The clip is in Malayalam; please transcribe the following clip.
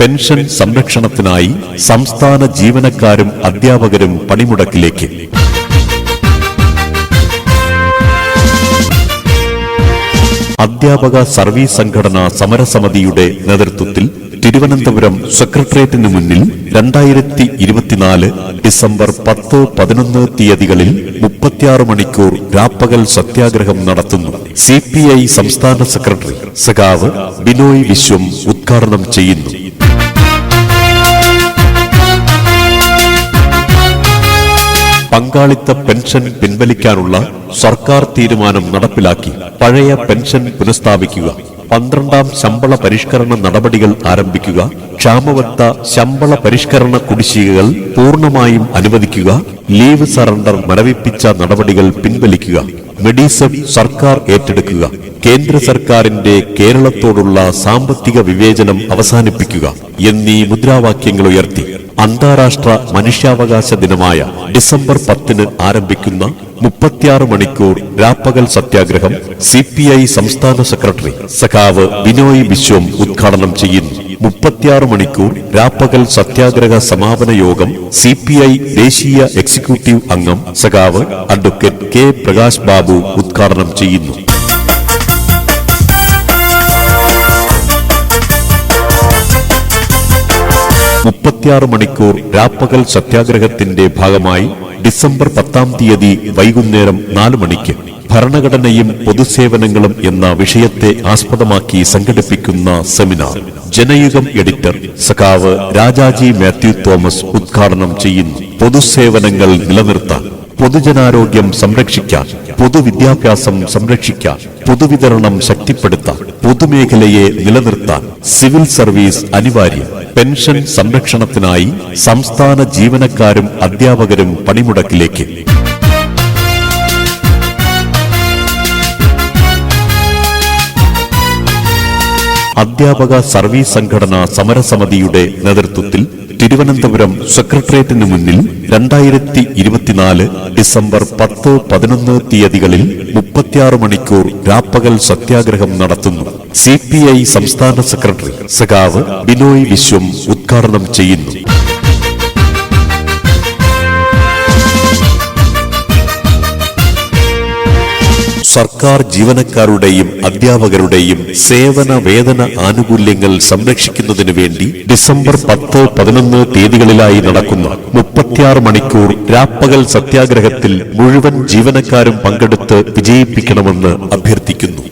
പെൻഷൻ സംരക്ഷണത്തിനായി സംസ്ഥാന ജീവനക്കാരും അധ്യാപകരും പണിമുടക്കിലേക്ക്. അധ്യാപക സർവീസ് സംഘടന സമരസമിതിയുടെ നേതൃത്വത്തിൽ തിരുവനന്തപുരം സെക്രട്ടേറിയറ്റിന് മുന്നിൽ രണ്ടായിരത്തി ഇരുപത്തിനാല് ഡിസംബർ പത്ത് പതിനൊന്ന് തീയതികളിൽ മുപ്പത്തിയാറ് മണിക്കൂർ രാപ്പകൽ സത്യാഗ്രഹം നടത്തുന്നു. സി സംസ്ഥാന സെക്രട്ടറി സഖാവ് ബിനോയ് വിശ്വം ഉദ്ഘാടനം ചെയ്യുന്നു. പങ്കാളിത്ത പെൻഷൻ പിൻവലിക്കാനുള്ള സർക്കാർ തീരുമാനം നടപ്പിലാക്കി പഴയ പെൻഷൻ പുനഃസ്ഥാപിക്കുക. പന്ത്രണ്ടാം ശമ്പള പരിഷ്കരണ നടപടികൾ ആരംഭിക്കുക. ക്ഷാമവത്ത ശമ്പള പരിഷ്കരണ കുടിശ്ശികകൾ പൂർണമായും അനുവദിക്കുക. ലീവ് സറണ്ടർ മരവിപ്പിച്ച നടപടികൾ പിൻവലിക്കുക. മെഡിസം സർക്കാർ ഏറ്റെടുക്കുക. കേന്ദ്ര സർക്കാരിന്റെ കേരളത്തോടുള്ള സാമ്പത്തിക വിവേചനം അവസാനിപ്പിക്കുക എന്നീ മുദ്രാവാക്യങ്ങൾ ഉയർത്തി. അന്താരാഷ്ട്ര മനുഷ്യാവകാശ ദിനമായ ഡിസംബർ പത്തിന് ആരംഭിക്കുന്ന മുപ്പത്തിയാറ് മണിക്കൂർ രാപ്പകൽ സത്യാഗ്രഹം സി പി ഐ സംസ്ഥാന സെക്രട്ടറി സഖാവ് ബിനോയ് വിശ്വം ഉദ്ഘാടനം ചെയ്യുന്നു മുപ്പത്തിയാറ് മണിക്കൂർ രാപ്പകൽ സത്യാഗ്രഹ സമാപന യോഗം സി പി ഐ ദേശീയ എക്സിക്യൂട്ടീവ് അംഗം സഖാവ് അഡ്വക്കേറ്റ് കെ പ്രകാശ് ബാബു ഉദ്ഘാടനം ചെയ്യുന്നു. മുപ്പത്തിയാറ് മണിക്കൂർ രാപ്പകൽ സത്യാഗ്രഹത്തിന്റെ ഭാഗമായി ഡിസംബർ പത്താം തീയതി വൈകുന്നേരം നാല് മണിക്ക് ഭരണഘടനയും പൊതുസേവനങ്ങളും എന്ന വിഷയത്തെ ആസ്പദമാക്കി സംഘടിപ്പിക്കുന്ന സെമിനാർ. ജനയുഗം എഡിറ്റർ സഖാവ് രാജാജി മാത്യു തോമസ് ഉദ്ഘാടനം ചെയ്യുന്നു. പൊതുസേവനങ്ങൾ നിലനിർത്താൻ പൊതുജനാരോഗ്യം സംരക്ഷിക്കാൻ പൊതുവിദ്യാഭ്യാസം സംരക്ഷിക്കാൻ പൊതുവിതരണം ശക്തിപ്പെടുത്താൻ പൊതുമേഖലയെ നിലനിർത്താൻ സിവിൽ സർവീസ് അനിവാര്യം. പെൻഷൻ സംരക്ഷണത്തിനായി സംസ്ഥാന ജീവനക്കാരും അധ്യാപകരും പണിമുടക്കിലേക്ക്. അധ്യാപക സർവീസ് സംഘടന സമരസമിതിയുടെ നേതൃത്വത്തിൽ തിരുവനന്തപുരം സെക്രട്ടേറിയറ്റിന് മുന്നിൽ രണ്ടായിരത്തി ഇരുപത്തിനാല് ഡിസംബർ പത്ത് പതിനൊന്ന് തീയതികളിൽ മുപ്പത്തിയാറ് മണിക്കൂർ രാപ്പകൽ സത്യാഗ്രഹം നടത്തുന്നു. സി സംസ്ഥാന സെക്രട്ടറി സഖാവ് ബിനോയ് വിശ്വം ഉദ്ഘാടനം ചെയ്യുന്നു. സർക്കാർ ജീവനക്കാരുടെയും അധ്യാപകരുടെയും സേവന വേതന ആനുകൂല്യങ്ങൾ സംരക്ഷിക്കുന്നതിനു വേണ്ടി ഡിസംബർ പത്ത് പതിനൊന്ന് തീയതികളിലായി നടക്കുന്ന മുപ്പത്തിയാറ് മണിക്കൂർ രാപ്പകൽ സത്യാഗ്രഹത്തിൽ മുഴുവൻ ജീവനക്കാരും പങ്കെടുത്ത് വിജയിപ്പിക്കണമെന്ന് അഭ്യർത്ഥിക്കുന്നു.